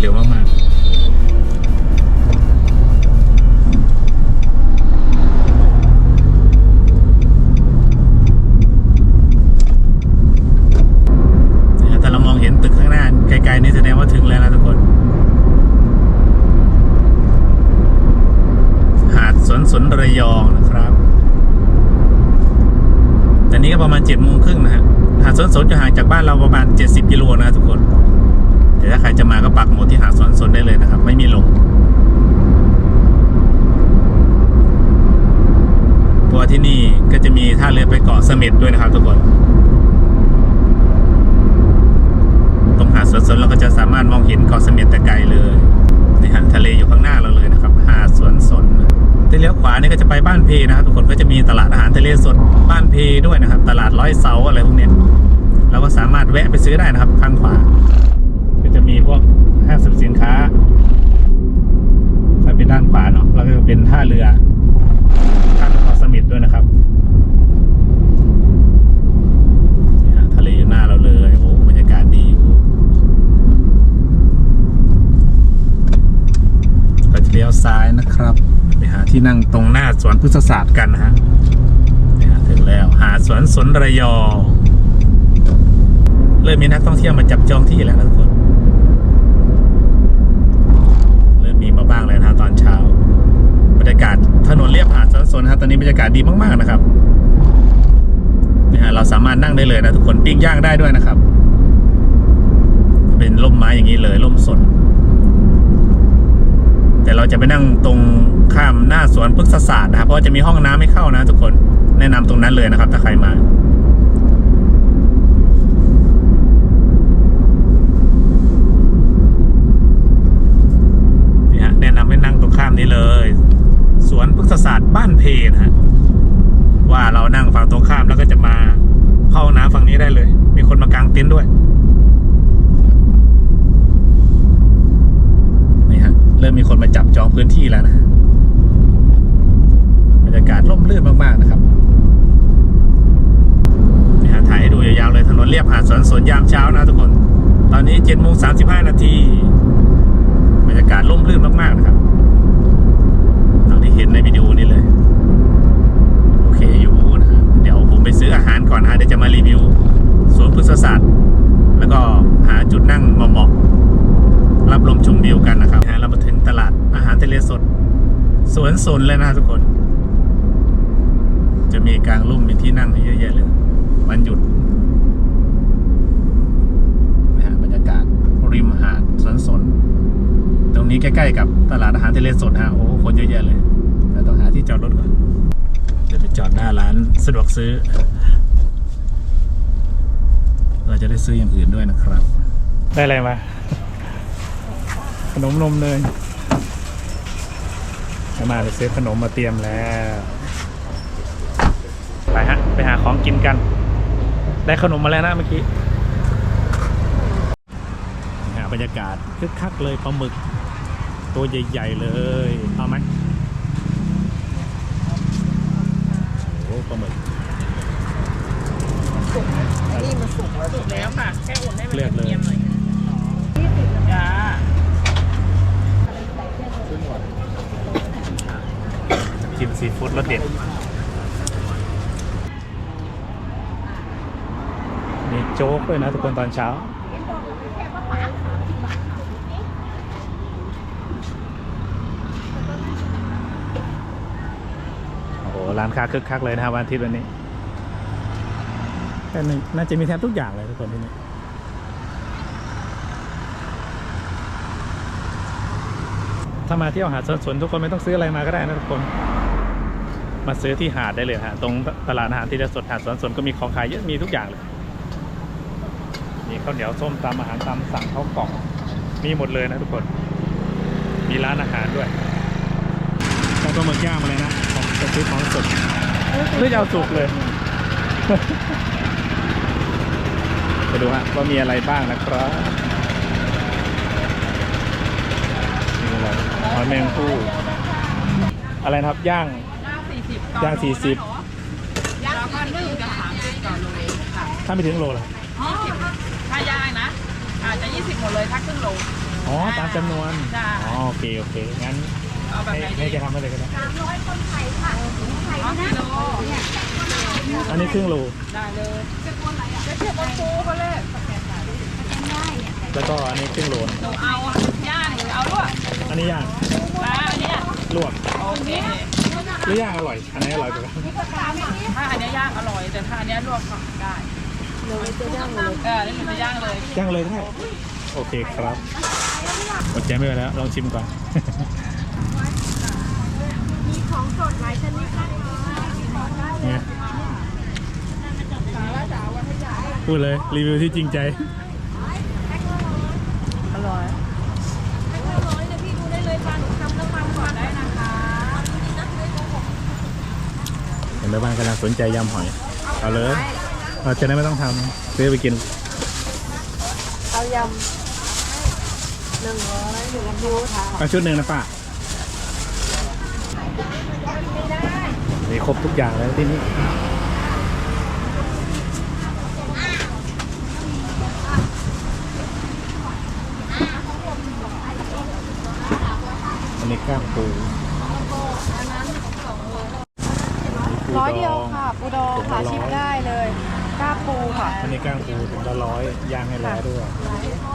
เร็วมากๆเนี่ยถ้าเรามองเห็นตึกข้างหน้า ไกลๆนี่แสดงว่าถึงแล้วนะทุกคน หาดสวนสนระยองนะครับ ตอนนี้ก็ประมาณ7จ็ดโมงครึ่งนะฮะ หาดสวนสนจะห่างจากบ้านเราประมาณ 70 กิโลนะทุกคน แต่ถ้าใครจะมาก็ปักหมุดที่หาดสวนสนได้เลยนะครับ ไม่มีลงเพราะว่าที่นี่ก็จะมีท่าเรือไปเกาะเสม็ ด้วยนะครับทุกคนตรงหาดสวนสนเราก็จะสามารถมองเห็นเกาะเสม็ดแต่ไกลเลยนี่ฮะทะเลอยู่ข้างหน้าเราเลยนะครับ หาดสวนสนที่เลี้ยวขวานี่ก็จะไปบ้านเพนะครับทุกคนก็จะมีตลาดอาหารทะเลสดบ้านเพด้วยนะครับ ตลาดร้อยเสาอะไรพวกเนี้ยเราก็สามารถแวะไปซื้อได้นะครับ ข้างขวา ก็จะมีพวกห้างสรรพสินค้าถ้าเป็นด้านขวาเนาะแล้วก็จะเป็นท่าเรือท่าเกาะเสม็ดด้วยนะครับนี่ฮะทะ เลอยู่หน้าเราเลยโอ้บรรยากาศดีโอ้เราจะเลี้ยวซ้ายนะครับ ไปหาที่นั่งตรงหน้าสวนพฤกษศาสตร์กันนะฮะนี่ฮะถึงแล้วหาสวนสนระยองเริ่มมีนักท่องเที่ยวมาจับจองที่แล้วนะทุกคนเริ่มมีมาบ้างแล้วนะตอนเช้า บรรยากาศถนนเรียบหาดสวนสนนะตอนนี้บรรยากาศดีมากๆนะครับ ฮะเราสามารถนั่งได้เลยนะทุกคนปิ้งย่างได้ด้วยนะครับ เป็นร่มไม้อย่างนี้เลยร่มสน แต่เราจะไปนั่งตรงข้ามหน้าสวนพฤกษศาสตร์นะครับเพราะว่าจะมีห้องน้ำให้เข้านะ ทุกคนแนะนำตรงนั้นเลยนะครับ ถ้าใครมานี่ฮะแนะนำให้นั่งตรงข้ามนี้เลย สวนพฤกษศาสตร์บ้านเพนะฮะ ว่าเรานั่งฝั่งตรงข้ามแล้วก็จะมาเข้าน้ำฝั่งนี้ได้เลย มีคนมากางเต็นท์ด้วยนี่ฮะเริ่มมีคนมาจับจองพื้นที่แล้วนะบรรยากาศร่มรื่นมากๆนะครับนี่ฮะถ่ายให้ดูยาวๆเลยถนนเรียบหาดสวนสวนยามเช้านะทุกคน ตอนนี้7จ็ดโมงสามสิบห้านาทีบรรยากาศร่มรื่นมากๆนะครับตามที่เห็นในวิดีโอนี้เลย เคอยู่นะเดี๋ยวผมไปซื้ออาหารก่อนนะเดี๋ยวจะมารีวิวสวนพฤกษศาสตร์ แล้วก็หาจุดนั่งเหมาะๆรับลมชมวิวกันนะครับฮะเรามาถึงตลาดอาหารทะเลสด สวนสนเลยนะทุกคน จะมีกลางร่มมีที่นั่งเยอะแยะเลยวันหยุดนะฮะบรรยากาศริมหาดสวนสน ตรงนี้ใกล้ๆกับตลาดอาหารทะเลสดฮะโอ้คนเยอะแยะเลยแต่ต้องหาที่จอดรถก่อน เดี๋ยวไปจอดหน้าร้านสะดวกซื้อ เราจะได้ซื้ออย่างอื่นด้วยนะครับ ได้อะไรมา ขนมนมเนยมาจะซื้อขนมมาเตรียมแล้ว ไปฮะ ไปหาของกินกัน ได้ขนมมาแล้วนะเมื่อกี้หาบรรยากาศคึกคักเลยปลาหมึก ตัวใหญ่ ๆ เลย เอาไหม โอ้โหปลาหมึกนี่มันสุกแล้วสุกแล้วค่ะ แค่อุ่นให้มันเลือกเลยเนียมๆหน่อยจ้าชิมซีฟู้ดรสเด็ด มีโจ๊กด้วยนะทุกคนตอนเช้า โอ้โห ร้านค้าคึกคักเลยนะครับวันอาทิตย์วันนี้แต่นี่น่าจะมีแทบทุกอย่างเลยทุกคนที่นี่ถ้ามาเที่ยวหาดสวนทุกคนไม่ต้องซื้ออะไรมาก็ได้นะทุกคน มาซื้อที่หาดได้เลยฮะตรงตลาดอาหารที่จะสดหาดสวนสนก็มีของขายเยอะมีทุกอย่างเลยมีข้าวเหนียวส้มตำอาหารตามสั่งข้าวกล่องมีหมดเลยนะทุกคน มีร้านอาหารด้วยแต่ตัวหมึกย่างมาเลยนะ จะซื้อของสดไม่เอาสุกเลย ไปดูฮะว่ามีอะไรบ้างนะครับมีอะไรหอยแมงผู้อะไรนะครับย่างย่างสี่สิบย่างสี่สิบแล้วก็นึ่งจะสามสิบต่อโลค่ะถ้าไม่ถึงโลละยี่สิบถ้าย่างนะอาจจะยี่สิบหมดเลยถ้าครึ่งโลอ๋อตามจำนวนจ้ะอ๋อโอเคโอเคงั้น เอาแบบให้ไหนให้ดีแกทำไปเลยก็ได้อ๋อกิโลอันนี้ครึ่งโลได้เลยจะเทียบกับปูเขาเลยแล้วก็อันนี้ครึ่งโลนะหนูเอาย่างหรือเอาลวกอันนี้ย่างอ่าอันเนี้ยลวกโอเคหรือย่างอร่อย อันไหนี้อร่อยกว่ากันถ้าอันเนี้ยย่างอร่อย แต่ถ้าอันเนี้ยลวกก็ได้เลยจะย่างเลยเออนี่หนูจะย่างเลยย่างเลยได้โอเคครับอดใจไม่ไหวแล้วลองชิมก่อนมี ของสดหลายชนิดนะคะเนี่ยพูดเลย รีวิวที่จริงใจ อร่อยแพ็คละร้อยเลยพี่ดูได้เลยค่ะหนูทำแล้วความก่อนได้นะคะเห็นแม่บ้านกำลังสนใจยำหอย เอาเลยเราจะได้ไม่ต้องทำซื้อไปกิน เอายำหนึ่งร้อยหนึ่งอันดูค่ะเอาชุดหนึ่งนะป้า มีครบทุกอย่างแล้วที่นี่อันนี้กล้ามปูร้อยเดียวค่ะ ปูดองค่ะชิมได้เลยกล้าปูค่ะอันนี้กล้างปูถึงละร้อยย่างให้แล้วด้วย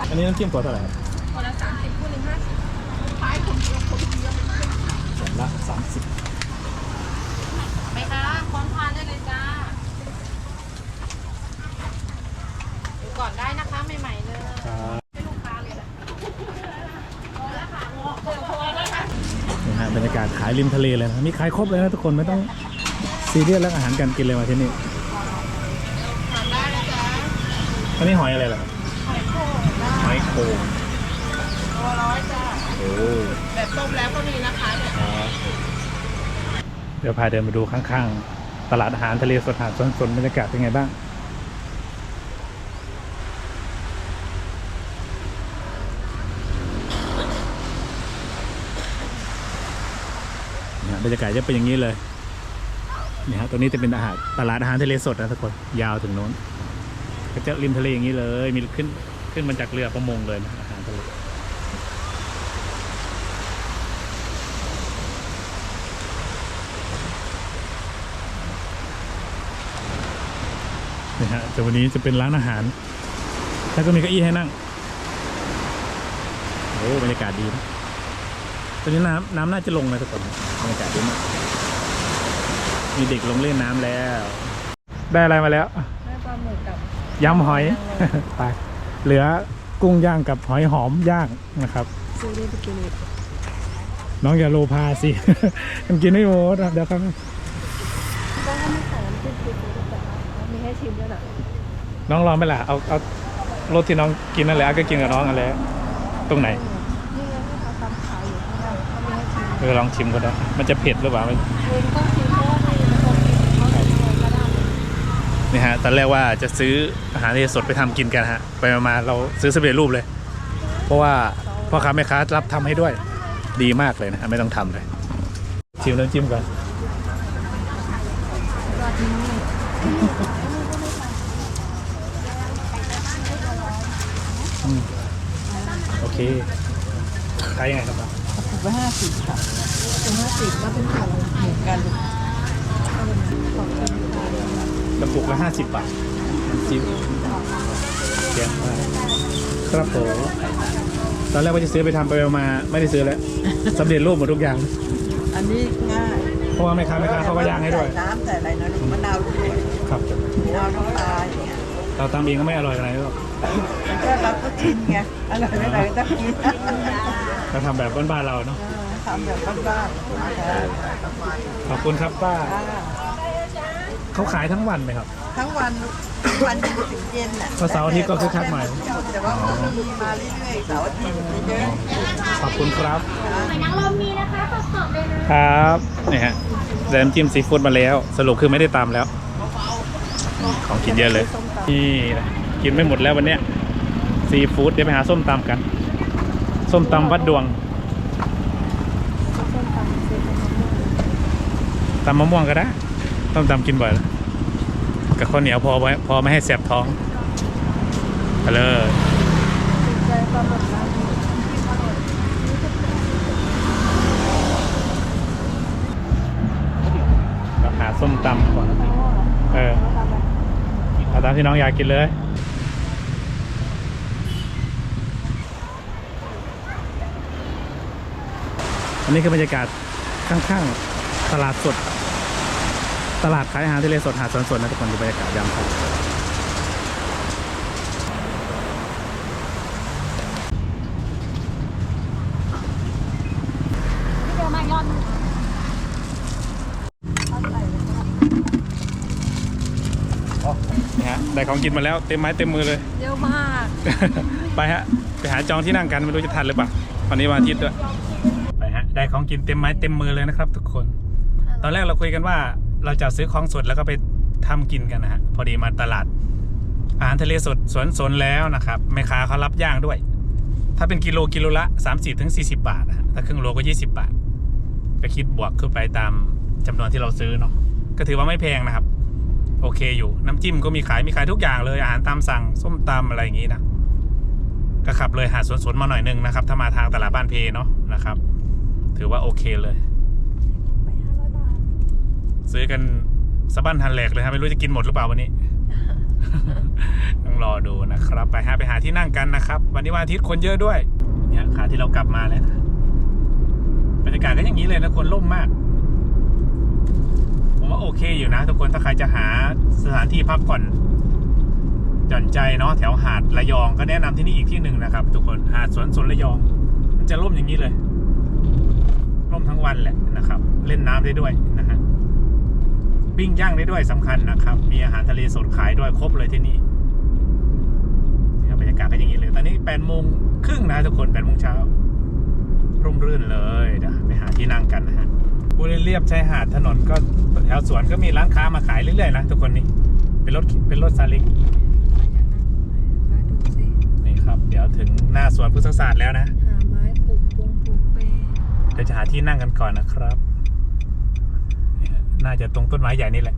อันนี้น้ำจิ้มขวเท่าไหร่ครับ คนละสามสิบคู่หนึ่งห้าสิบ ขวด ละสามสิบไหมคะพร้อมทานได้เลยจ้าดูก่อนได้นะคะใหม่ๆเลยครับนี่ฮะบรรยากาศขายริมทะเลเลยนะมีขายครบเลยนะทุกคนไม่ต้องซีเรียสเรื่องอาหารการกินเลยมาที่นี่อันนี้หอยอะไรล่ะครับหอยโขงตัวร้อยจ้าโอ้แบบต้มแล้วก็มีนะคะเนี่ยครับ เดี๋ยวพาเดินมาดูข้างๆ ตลาดอาหารทะเลสดหาดสวนสนบรรยากาศเป็นไงบ้างเนี่ยบรรยากาศจะเป็นอย่างนี้เลยนี่ฮะตรงนี้จะเป็นอาหารตลาดอาหารทะเลสดนะทุกคน ยาวถึงโน้น ก็จะริมทะเลอย่างนี้เลย มีขึ้นขึ้นมาจากเรือประมงเลยนะอาหารทะเล นะ ฮะแต่วันนี้จะเป็นร้านอาหาร แล้วก็มีเก้าอี้ให้นั่งโอ้บรรยากาศดีนะตอนนี้น้ำน้ำน่าจะลงนะทุกคนบรรยากาศดีมากมีเด็กลงเล่นน้ำแล้ว ได้อะไรมาแล้วได้ปลาหมึกกับยำหอยไปเหลือกุ้งย่างกับหอยหอมย่างนะครับซื้อได้ไปกินอีกน้องอย่าโลพาสิมันกินไม่หมดอะเดี๋ยวครับซีฟู้ดแต่ว่ามีให้ ชิมด้วยเหรอน้องลองไหมล่ะเอาเอารสที่น้องกินนั่นแหละก็กินกับน้องกันแล้วตรงไหนนี่ไงที่เขาทำขายอยู่ข้างหน้าเขามีให้ชิมเออลองชิมก็ได้ มันจะเผ็ดหรือเปล่ามันเองต้องชิมเพราะว่ามีคนกินเขาจะกินก็ได้นี่ฮะตอนแรกว่าจะซื้ออาหารทะเลสดไปทำกินกันฮะ ไปมาๆเราซื้อสำเร็จรูปเลย เพราะว่าพ่อค้าแม่ค้ารับทำให้ด้วย ดีมากเลยนะฮะไม่ต้องทำเลย ชิมน้ำจิ้มก่อน ก็ที่นี่ อืมโอเค ขายยังไงครับป้าถูกไปห้าสิบค่ะถึงห้าสิบก็เป็นของเหมือนกันของกินอยู่แล้วกระปุกละห้าสิบบาทน้ำจิ้มเยี่ยมมากครับผมตอนแรกว่าจะซื้อไปทำไปมาไม่ได้ซื้อแล้วสำเร็จรูปหมดทุกอย่าง อันนี้ง่ายเพราะว่าแม่ค้าแม่ค้าเขาก็ย่างให้ด้วยใส่น้ำใส่อะไรนะมะนาวด้วยครับผมมะนาวน้ำตาลอย่างเงี้ย เราทำเองก็ไม่อร่อยอะไรหรอกมันก็เราก็ชินไงอร่อยไม่อร่อยก็ต้องกินเราทำแบบบ้านๆเราเนาะเออทำแบบบ้านๆค่ะขอบคุณครับป้าอ่าเขาขายทั้งวันไหมครับ ทั้งวันวันเย็นถึงเย็นน่ะพอเสาร์อาทิตย์ก็คึกคักหน่อยแต่ว่าก็มีมาเรื่อยๆเสาร์อาทิตย์เยอะขอบคุณครับหอยนางรมมีนะคะสดๆเลยนะครับนี่ฮะได้น้ำจิ้มซีฟู้ดมาแล้ว สรุปคือไม่ได้ตามแล้ว ของกินเยอะเลย นี่นะกินไม่หมดแล้ววันเนี้ยซีฟู้ดเดี๋ยวไปหาส้มตำกัน ส้มตำวัดดวงตำมะม่วงก็ได้ต้มตำกินบ่อยแล้วกับข้าวเหนียวพอไว้พอไม่ให้แสบท้องไปเลย ถูกใจปลาหมึกร้านนี้อร่อย เราหาส้มตำก่อน เออ เอาตามที่น้องอยากกินเลยอันนี้คือบรรยากาศข้างๆตลาดสด ตลาดขายอาหารทะเลสดหาดสวนสดนะทุกคนดูบรรยากาศยามค่ำ เดี๋ยวมายอน นี่ฮะได้ของกินมาแล้วเต็มไม้เต็มมือเลย เยอะมาก ไปฮะไปหาจองที่นั่งกันไม่รู้จะทันหรือเปล่าวันนี้วันอาทิตย์ด้วยไปฮะได้ของกินเต็มไม้เต็มมือเลยนะครับ ทุกคน ตอนแรกเราคุยกันว่าเราจะซื้อของสดแล้วก็ไปทำกินกันนะฮะพอดีมาตลาดอาหารทะเลสดสวนสนแล้วนะครับแม่ค้าเขารับย่างด้วย ถ้าเป็นกิโลกิโลละ30ถึง40บาทนะฮะถ้าครึ่งโลก็ 20 บาทก็คิดบวกขึ้นไปตามจำนวนที่เราซื้อเนาะก็ถือว่าไม่แพงนะครับ โอเคอยู่น้ำจิ้มก็มีขายมีขายทุกอย่างเลยอาหารตามสั่งส้มตำอะไรอย่างนี้นะก็ขับเลยหาดสวนสนมาหน่อยหนึงนะครับ ถ้ามาทางตลาดบ้านเพเนาะนะครับ ถือว่าโอเคเลยไปห้าร้อยบาทซื้อกันสะบั้นทันแหลกเลยครับไม่รู้จะกินหมดหรือเปล่าวันนี้ต้องรอดูนะครับ ไปหาไปหาที่นั่งกันนะครับ วันนี้วันอาทิตย์คนเยอะด้วย เนี่ยขาที่เรากลับมาแล้วนะบรรยากาศก็อย่างนี้เลยนะคนร่มมาก ผมว่าโอเคอยู่นะ ทุกคนถ้าใครจะหาสถานที่พักผ่อนหย่อนใจเนาะแถวหาดระยองก็แนะนำที่นี่อีกที่หนึ่งนะครับ ทุกคนหาดสวนสนระยอง มันจะร่มอย่างนี้เลยร่มทั้งวันแหละนะครับ เล่นน้ำได้ด้วยนะฮะปิ้งย่างได้ด้วยสำคัญนะครับ มีอาหารทะเลสดขายด้วยครบเลยที่นี่บรรยากาศก็อย่างนี้เลย ตอนนี้แปดโมงครึ่งนะทุกคนแปดโมงเช้าร่มรื่นเลยเดี๋ยวไปหาที่นั่งกันนะฮะ บริเรียบชายหาดถนนก็แถวสวนก็มีร้านค้ามาขายเรื่อยๆนะทุกคนนี่เป็นรถเป็นรถซาเล้งนี่ครับ เดี๋ยวถึงหน้าสวนพุทธศาสตร์แล้วนะหาไม้ปลูกปุงปลูกเปเดี๋ยวจะหาที่นั่งกันก่อนนะครับ น่าจะตรงต้นไม้ใหญ่นี่แหละ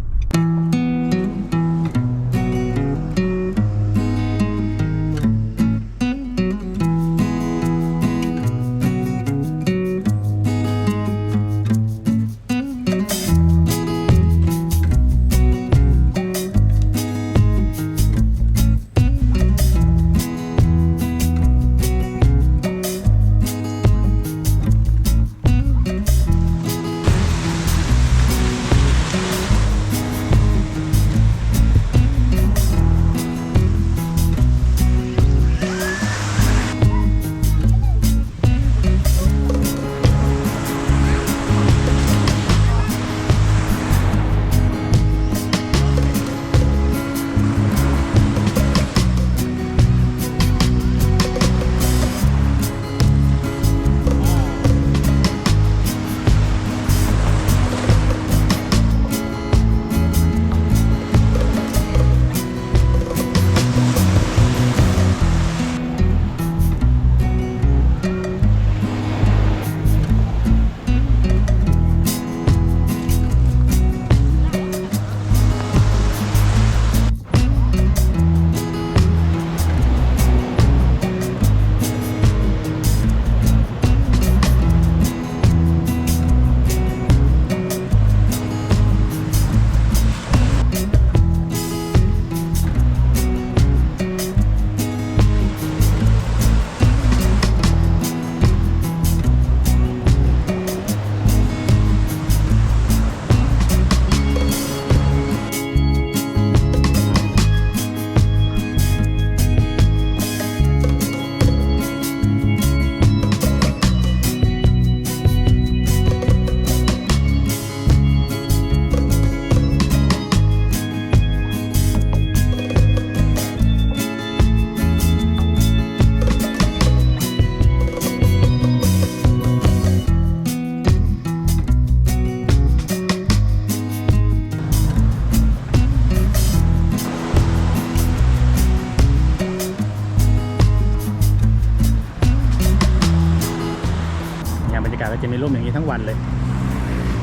จะมีร่มอย่างนี้ทั้งวันเลย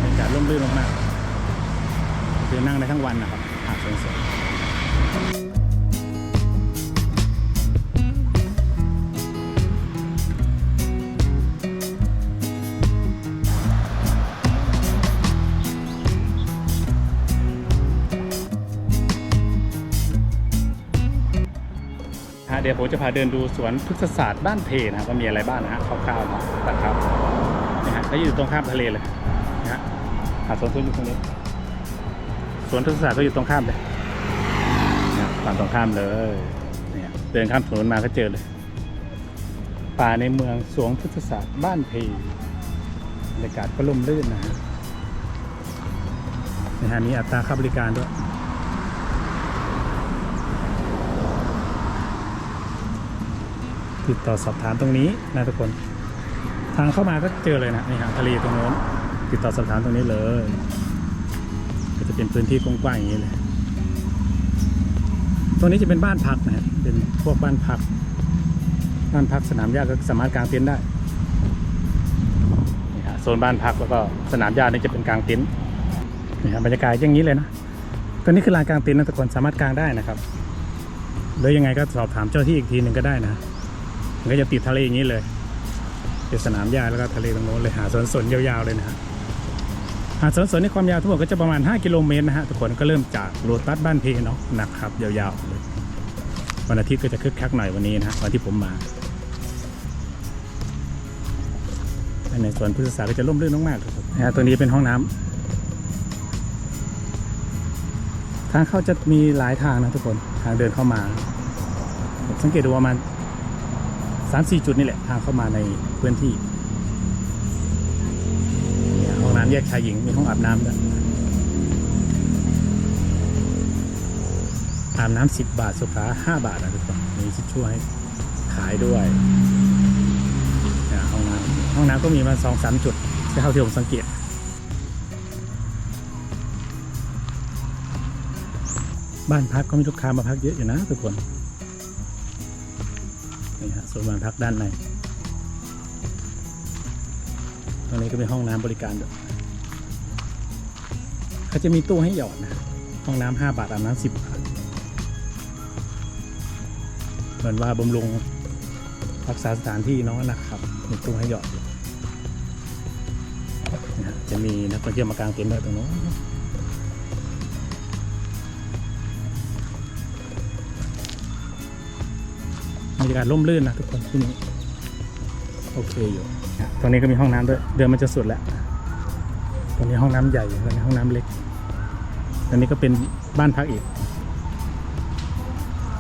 บรรยากาศร่มรื่นมากๆคือนั่งได้ทั้งวันนะครับหาดสวนสนฮะเดี๋ยวผมจะพาเดินดูสวนพฤกษศาสตร์บ้านเพนะครับว่ามีอะไรบ้างนะฮะคร่าวๆนะครับ แล้วอยู่ตรงข้ามทะเลเลยนะฮะหาดสวนสนอยู่ตรงนี้สวนพฤกษศาสตร์ก็อยู่ตรงข้ามเลยนะฝั่งตรงข้ามเลยเนี่ยเดินข้ามถนนมาก็เจอเลยป่าในเมืองสวนพฤกษศาสตร์บ้านเพบรรยากาศก็ร่มรื่นนะฮะนะฮะมีอัตราค่าบริการด้วยติดต่อสอบถามตรงนี้นะทุกคน ทางเข้ามาก็เจอเลยนะนี่ฮะทะเลตรงโน้นติดต่อสอบถามตรงนี้เลย ก็จะเป็นพื้นที่กว้างๆอย่างนี้เลยตรงนี้จะเป็นบ้านพักนะฮะเป็นพวกบ้านพัก บ้านพักสนามหญ้าก็สามารถกางเต็นท์ได้นี่ฮะโซนบ้านพักแล้วก็สนามหญ้านี่จะเป็นกางเต็นท์นี่ฮะบรรยากาศอย่างนี้เลยนะตอนนี้คือลานกางเต็นท์นะทุกคนสามารถกางได้นะครับหรือยังไงก็สอบถามเจ้าที่อีกทีหนึ่งก็ได้นะมันก็จะติดทะเลอย่างนี้เลย เป็นสนามหญ้าแล้วก็ทะเลตรงโน้นเลยหาสวนสนยาวๆเลยนะฮะหาดสวนสนในความยาวทั้งหมดก็จะประมาณ 5 กิโลเมตรนะฮะทุกคนก็เริ่มจากโลตัสบ้านเพเนาะนะครับยาวๆเลยวันอาทิตย์ก็จะคึกคักหน่อยวันนี้นะฮะวันที่ผมมาในสวนพฤกษศาสตร์ก็จะร่มรื่นมากๆครับนะฮะตัวนี้เป็นห้องน้ำทางเข้าจะมีหลายทางนะทุกคนทางเดินเข้ามา สังเกตดูว่ามัน สามสี่จุดนี่แหละทางเข้ามาในพื้นที่ห้องน้ำแยกชายหญิงมีห้องอาบน้ำด้วยอาบน้ำสิบบาทสุขาห้าบาทนะทุกคนมีชิชชู่ให้ขายด้วยห้องน้ำห้องน้ำก็มีมาสองสามจุดเท่าที่ผมสังเกตบ้านพักก็มีลูกค้ามาพักเยอะอยู่นะทุกคน นี่ฮะส่วนบ้านพักด้านในตรงนี้ก็เป็นห้องน้ำบริการด้วยเขาจะมีตู้ให้หยอดนะ ห้องน้ำห้าบาทอาบน้ำสิบบาทเหมือนว่าบำรุงรักษาสถานที่เน้องนะครับมีตู้ให้หยอดอนะจะมีนักท่องเที่ยวมากางเต็นท์ด้วยตรงโน้น รรยากาศร่มรื่นนะทุกคนที่นี่โอเคอยู่ตรงนี้ก็มีห้องน้ำด้วย เดินมันจะสุดแล้วตรงนี้ห้องน้ำใหญ่ตรงนี้ห้องน้ำเล็กตรงนี้ก็เป็นบ้านพักอีก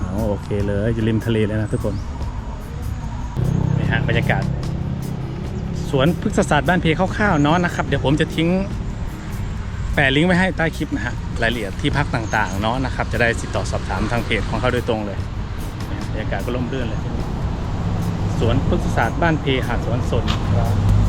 อ๋อโอเคเลยอยู่ริมทะเลเลยนะทุกคนนี่ฮะบรรยากาศ สวนพฤกษศาสตร์บ้านเพคร่าวๆเนาะนะครับ เดี๋ยวผมจะทิ้งแปะลิงก์ไว้ให้ใต้คลิปนะฮะรายละเอียดที่พักต่างๆเนาะนะครับ จะได้ติดต่อสอบถามทางเพจของเขาโดยตรงเลยเนี่ยบ รยากาศก็ร่มรื่นเลยสวนพฤกษศาสตร์บ้านเพหาดสวนสนครับ